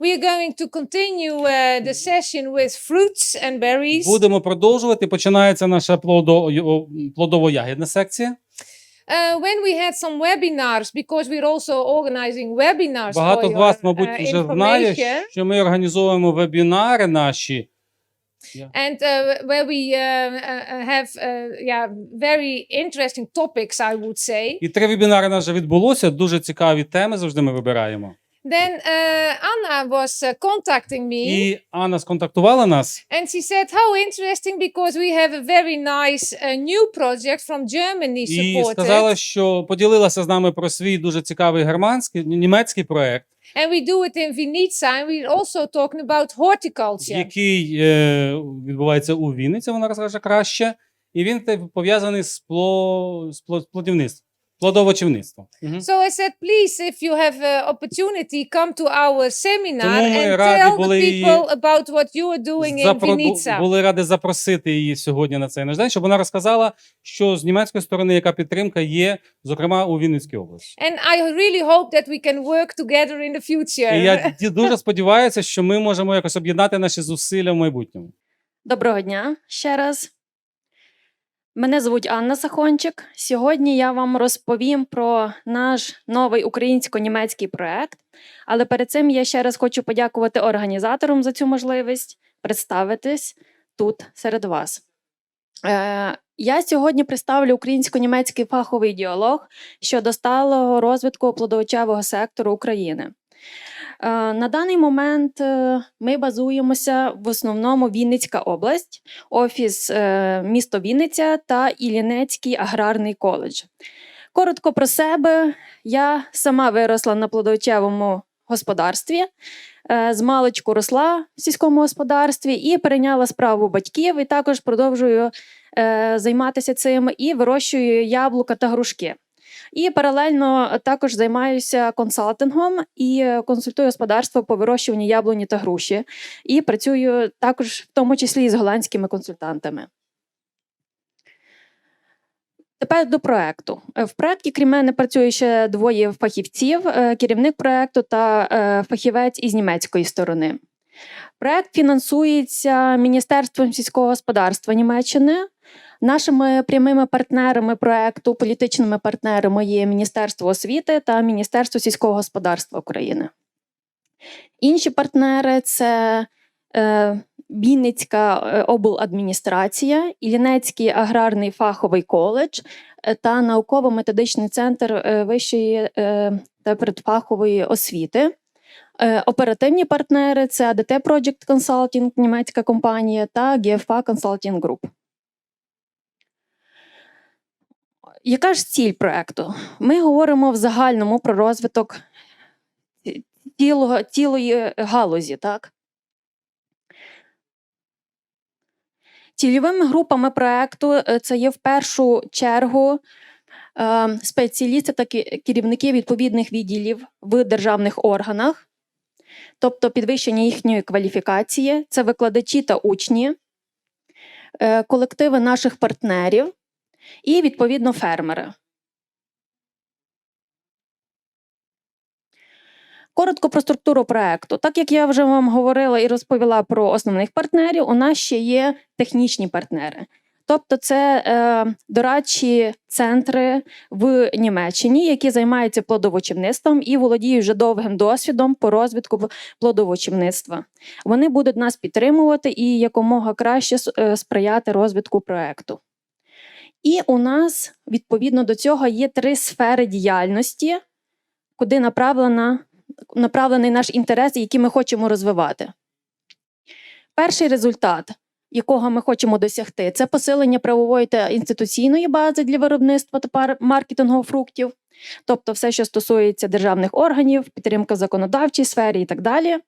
We are going to continue uh, the session with fruits and berries. Будемо продовжувати. Починається наша плодо, плодово-ягідна секція. Uh, when we had some webinars, because we're also organizing webinars Багато for з вас, your, мабуть, uh, вже знає, information, що ми організовуємо вебінари наші. and uh, where we uh, uh, have uh, yeah very interesting topics, I would say. І три вебінари у відбулося. Дуже цікаві теми завжди ми вибираємо. Then uh, Anna was uh, contacting me, І Анна сконтактувала нас and she said, "How interesting! Because we have a very nice uh, new project from Germany і supported." сказала, що поділилася з нами про свій дуже цікавий германський німецький проект, And we do it in Vinica, and we're also talking about horticulture. який е, відбувається у Вінниці. Вона розкаже краще, і він пов'язаний з, пло, з пло- плодівництвом, плодовочівництвом. Мгм. So I said, please, if you have uh, opportunity, come to our seminar Тому ми and раді tell the були її people about what you are doing in Запро- бу- Vinica. були раді запросити її сьогодні на цей наш день, щоб вона розказала, що з німецької сторони яка підтримка є, зокрема у Вінницькій області. And I really hope that we can work together in the future. І я ді- дуже сподіваюся, що ми можемо якось об'єднати наші зусилля в майбутньому. Доброго дня ще раз. Мене звуть Анна Сахончик. Сьогодні я вам розповім про наш новий українсько-німецький проект. Але перед цим я ще раз хочу подякувати організаторам за цю можливість представитись тут серед вас. Е, я сьогодні представлю українсько-німецький фаховий діалог щодо сталого розвитку плодовочевого сектору України. Е, На даний момент е, ми базуємося в основному Вінницька область, офіс е, місто Вінниця та Іллінецький аграрний коледж. Коротко про себе, я сама виросла на плодовочевому господарстві, з маличку росла в сільському господарстві і перейняла справу батьків, і також продовжую займатися цим і вирощую яблука та грушки. І паралельно також займаюся консалтингом і консультую господарство по вирощуванню яблуні та груші. І працюю також в тому числі з голландськими консультантами. Тепер до проекту. Е, В проекті, крім мене, працює ще двоє фахівців: е, керівник проекту та е, фахівець із німецької сторони. Проект фінансується Міністерством сільського господарства Німеччини. Нашими прямими партнерами проекту, політичними партнерами є Міністерство освіти та Міністерство сільського господарства України. Інші партнери це е, Вінницька е, обладміністрація, Іллінецький аграрний фаховий коледж е, та науково-методичний центр е, вищої та предфахової освіти. Оперативні партнери це ADT Project Consulting, німецька компанія, та GFA Consulting Group. Яка ж ціль проекту? Ми говоримо в загальному про розвиток цілого, цілої галузі, так? Цільовими групами проекту е, це є в першу чергу е, спеціалісти та керівники відповідних відділів в державних органах, тобто підвищення їхньої кваліфікації, це викладачі та учні, е, колективи наших партнерів і, відповідно, фермери. Коротко про структуру проекту. Так як я вже вам говорила і розповіла про основних партнерів, у нас ще є технічні партнери. Тобто, це е, дорадчі центри в Німеччині, які займаються плодовочівництвом і володіють вже довгим досвідом по розвитку плодовочівництва. Вони будуть нас підтримувати і якомога краще е, сприяти розвитку проекту. І у нас відповідно до цього є три сфери діяльності, куди направлена, направлений наш інтерес, який ми хочемо розвивати. Перший результат, якого ми хочемо досягти, це посилення правової та інституційної бази для виробництва та маркетингу фруктів, тобто все, що стосується державних органів, підтримка законодавчій сфері і так далі.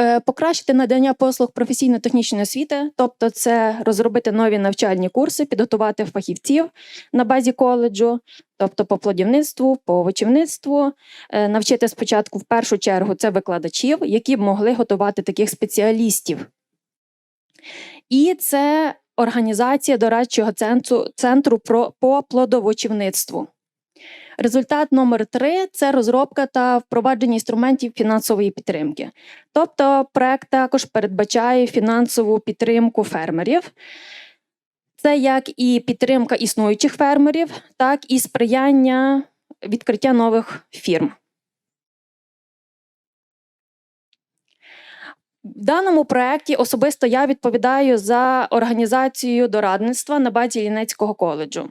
Е, Покращити надання послуг професійно-технічної освіти, тобто це розробити нові навчальні курси, підготувати фахівців на базі коледжу, тобто по плодівництву, по овочівництву, е, навчити спочатку в першу чергу це викладачів, які б могли готувати таких спеціалістів. І це організація дорадчого центру, центру про, по плодовочівництву. Результат номер три це розробка та впровадження інструментів фінансової підтримки. Тобто, проект також передбачає фінансову підтримку фермерів. Це як і підтримка існуючих фермерів, так і сприяння відкриття нових фірм. В даному проєкті особисто я відповідаю за організацію дорадництва на базі Лінецького коледжу.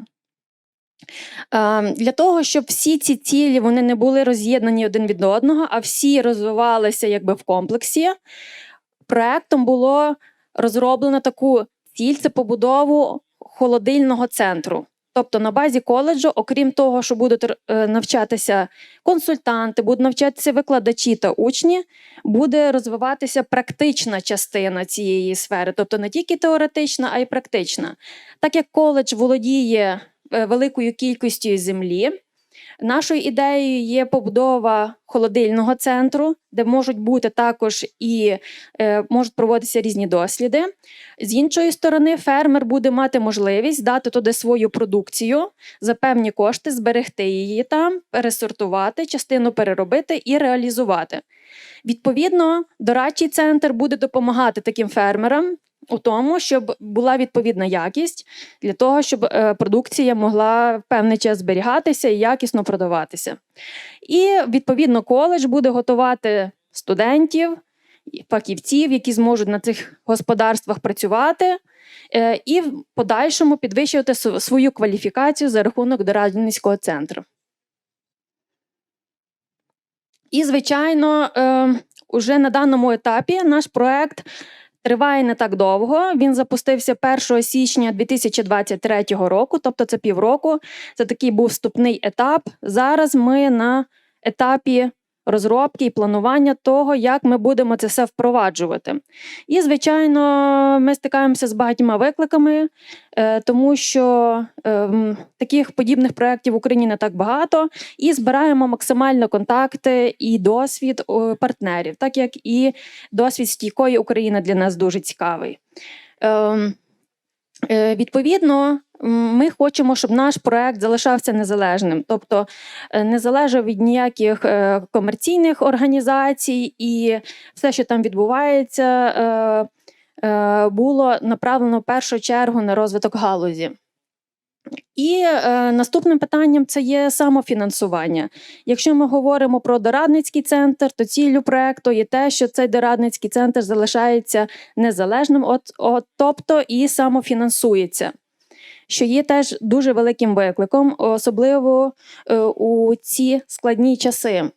Е, Для того, щоб всі ці цілі вони не були роз'єднані один від одного, а всі розвивалися якби в комплексі, проектом було розроблено таку ціль це побудову холодильного центру. Тобто на базі коледжу, окрім того, що будуть е, навчатися консультанти, будуть навчатися викладачі та учні, буде розвиватися практична частина цієї сфери, тобто не тільки теоретична, а й практична. Так як коледж володіє великою кількістю землі, нашою ідеєю є побудова холодильного центру, де можуть бути також і е, можуть проводитися різні досліди. З іншої сторони, фермер буде мати можливість дати туди свою продукцію за певні кошти, зберегти її там, пересортувати, частину переробити і реалізувати. Відповідно, дорадчий центр буде допомагати таким фермерам у тому, щоб була відповідна якість для того, щоб е, продукція могла певний час зберігатися і якісно продаватися. І відповідно коледж буде готувати студентів, фахівців, які зможуть на цих господарствах працювати. е, І в подальшому підвищувати свою кваліфікацію за рахунок дорадницького центру. І, звичайно, е, уже на даному етапі наш проект триває не так довго. Він запустився 1 січня 2023 року, тобто це півроку. Це такий був вступний етап. Зараз ми на етапі розробки і планування того, як ми будемо це все впроваджувати. І, звичайно, ми стикаємося з багатьма викликами, е, тому що е, таких подібних проєктів в Україні не так багато, і збираємо максимально контакти і досвід партнерів, так як і досвід стійкої України для нас дуже цікавий. Ем, е, Відповідно, ми хочемо, щоб наш проект залишався незалежним, тобто е, не залежав від ніяких е, комерційних організацій, і все, що там відбувається, е, було направлено в першу чергу на розвиток галузі. І е, наступним питанням це є самофінансування. Якщо ми говоримо про дорадницький центр, то ціллю проекту є те, що цей дорадницький центр залишається незалежним, от, от, тобто і самофінансується, що є теж дуже великим викликом, особливо е, у ці складні часи.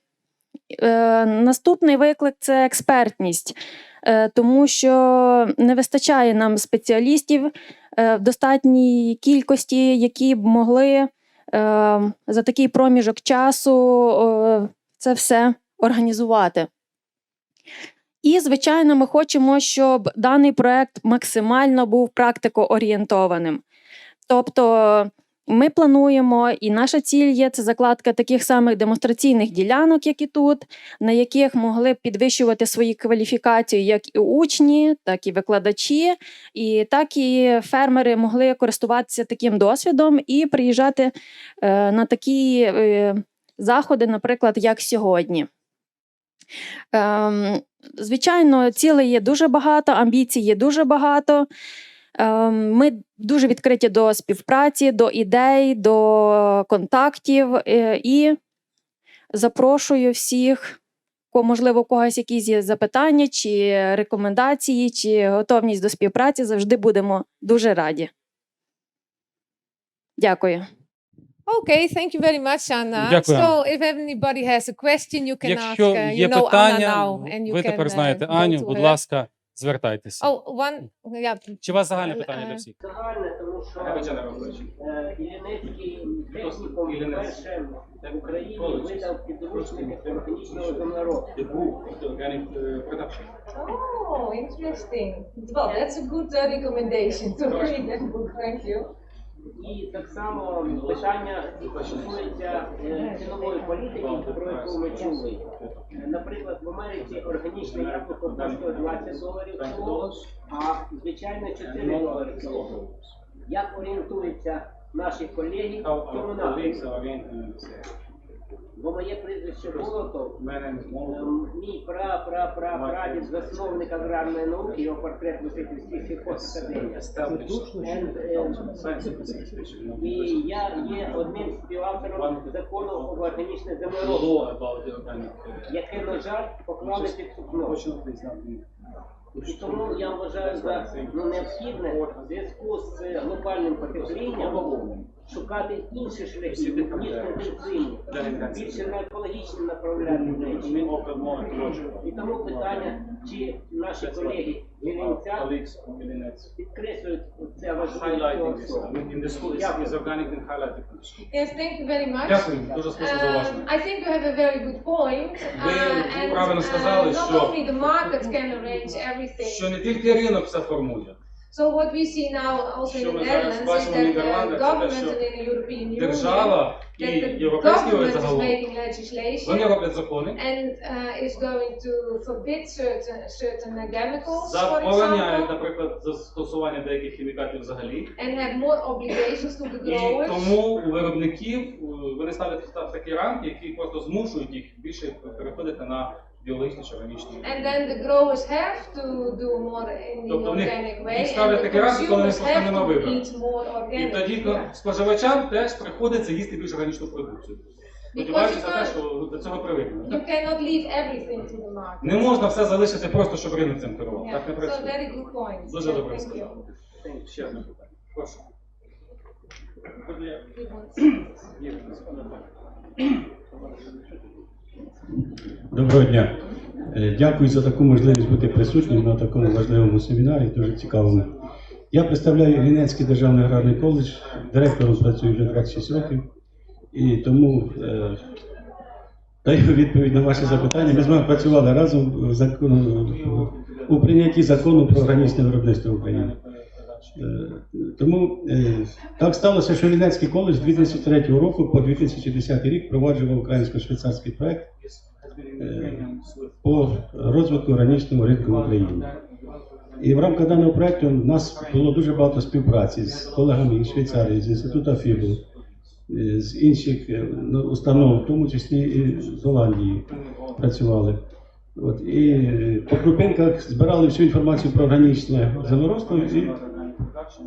Е, наступний виклик це експертність, е, тому що не вистачає нам спеціалістів в достатній кількості, які б могли за такий проміжок часу це все організувати. І, звичайно, ми хочемо, щоб даний проект максимально був практикоорієнтованим. Тобто ми плануємо, і наша ціль є це закладка таких самих демонстраційних ділянок, як і тут, на яких могли б підвищувати свої кваліфікації як і учні, так і викладачі, і так і фермери могли користуватися таким досвідом і приїжджати е, на такі е, заходи, наприклад, як сьогодні. Ем, звичайно, цілей є дуже багато, амбіцій є дуже багато. Ем, Ми дуже відкриті до співпраці, до ідей, до контактів е, і запрошую всіх, можливо, у когось якісь є запитання, чи рекомендації, чи готовність до співпраці. Завжди будемо дуже раді. Дякую. Okay, thank you very much, Anna. Дякую, So, if anybody has a question, you can ask. Якщо uh, є you know Anna now, and you ви can, тепер uh, знаєте Аню, будь her. ласка, звертайтеся. Oh, one, yeah. Чи у вас загальне Е, питання е, для всіх? Загальне, тому що Романович. е, Іллінецький технікум вперше в Україні видав підручники з механічного землеробства. Oh, interesting. Well, that's a good uh, recommendation to read that book. Thank you. І так само питання стосується е, цінової політики, про яку ми чули. Е, Наприклад, в Америці органічне яблуко коштує 20 доларів кіло, а звичайно 4 долари кіло. Як орієнтуються наші колеги в цьому напрямку. Бо моє прізвище Болотов, ем, мій пра пра пра прадід засновник аграрної науки, його портрет висить у всіх сільхозакадеміях. Е, І я є одним з співавтором закону про органічне землеробство, яке, на жаль, поклали під сукно. І тому я вважаю за ну, необхідне в зв'язку з е, глобальним потеплінням шукати інші шляхи, ніж традиційні, більше на екологічні направляти речі. І тому питання, чи наші колеги Вінниця підкреслюють це важливе цього. Yes, thank you very much. Дякую, дуже спасибо за Um, уваження. I think you have a very good point. Ви Uh, and, правильно uh, сказали, not що- only the market can arrange everything. Що не тільки ринок все формує, So what we see now also in Що the ми зараз Netherlands is бачимо в that the Нідерландах, це те, government що and in the European Union держава і that the Європейський government is загалом, making вони legislation роблять закони, and uh, is going to forbid certain certain chemicals, for забороняють, example, наприклад, застосування деяких хімікатів взагалі. and have more obligations to the І growers. тому у виробників е, вони ставлять та- такі рамки, які просто змушують їх більше переходити на біологічні чи органічні. And then the growers have to do more in the Тобто в них- organic way, їх and ставлять the такі рамки, коли вони consumers просто have нема to вибору. eat more І organic. тоді Yeah. споживачам теж приходиться їсти більш органічну продукцію. Сподіваючись на те, що до цього. You cannot leave everything to the market. Не можна все залишити просто, щоб ринок цим керував. Yeah. Так не So працює. very good point. Дуже Yeah, добре thank you. сказали. Ще одне питання. Прошу. Good one. Доброго дня. Е, Дякую за таку можливість бути присутнім на такому важливому семінарі, дуже цікавому. Я представляю Лінецький державний аграрний коледж, директором працюю вже 26 років, і тому е, даю відповідь на ваші запитання. Ми з вами працювали разом в закону, у прийнятті закону про органічне виробництво. Е, Тому е, так сталося, що Лінецький коледж з 2003 року по 2010 рік впроваджував українсько-швейцарський проект е, по розвитку органічного ринку в Україні. І в рамках даного проекту в нас було дуже багато співпраці з колегами із Швейцарії, з інституту ФІБу, е, з інших е, ну, установ, в тому числі і з Голландії працювали. От, і е, по крупинках збирали всю інформацію про органічне землеробство і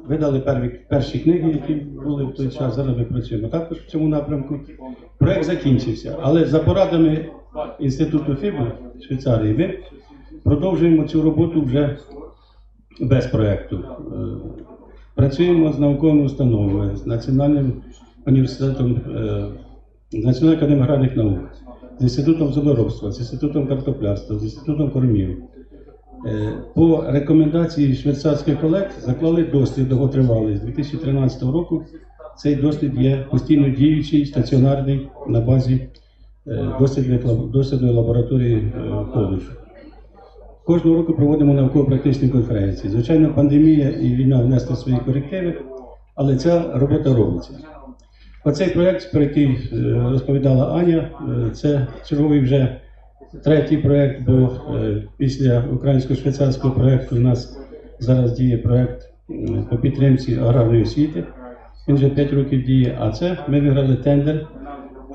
видали перві, перші книги, які були в той час. Зараз ми працюємо також в цьому напрямку. Проект закінчився, але за порадами інституту ФІБу Швейцарії ми продовжуємо цю роботу вже без проекту. Е, Працюємо з науковими установами, з Національним університетом, е, з Національною академією наук, з інститутом землеробства, з інститутом картоплярства, з інститутом кормів. Е, По рекомендації швейцарських колег заклали дослід довготривалий з 2013 року. Цей дослід є постійно діючий, стаціонарний на базі е, дослідної лабораторії е, коледжу. Кожного року проводимо науково-практичні конференції. Звичайно, пандемія і війна внесли свої корективи, але ця робота робиться. Оцей проєкт, про який розповідала Аня, це черговий вже третій проєкт, бо е, після українсько-швейцарського проєкту у нас зараз діє проєкт по підтримці аграрної освіти. Він вже 5 років діє, а це ми виграли тендер,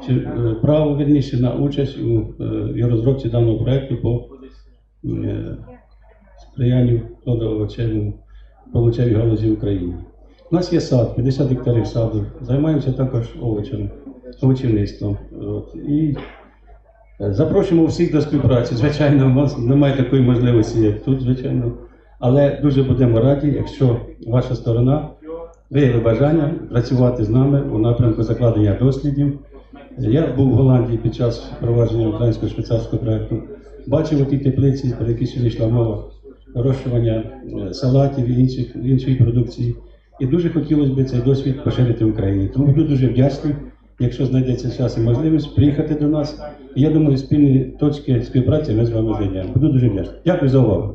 чи е, право верніше на участь у е, розробці даного проєкту по е, сприянню плодоовочевому овочевій галузі в Україні. У нас є сад, 50 гектарів саду, займаємося також овочами, овочівництвом. Е, запрошуємо всіх до співпраці. Звичайно, у нас немає такої можливості, як тут, звичайно. Але дуже будемо раді, якщо ваша сторона виявить бажання працювати з нами у напрямку закладення дослідів. Я був в Голландії під час впровадження українсько швейцарського проекту. Бачив ті теплиці, про які сьогодні йшла мова, вирощування е, салатів і інших, іншої продукції. І дуже хотілося б цей досвід поширити в Україні. Тому буду дуже вдячний, якщо знайдеться час і можливість, приїхати до нас. І я думаю, спільні точки співпраці ми з вами знайдемо. Буду дуже вдячний. Дякую за увагу.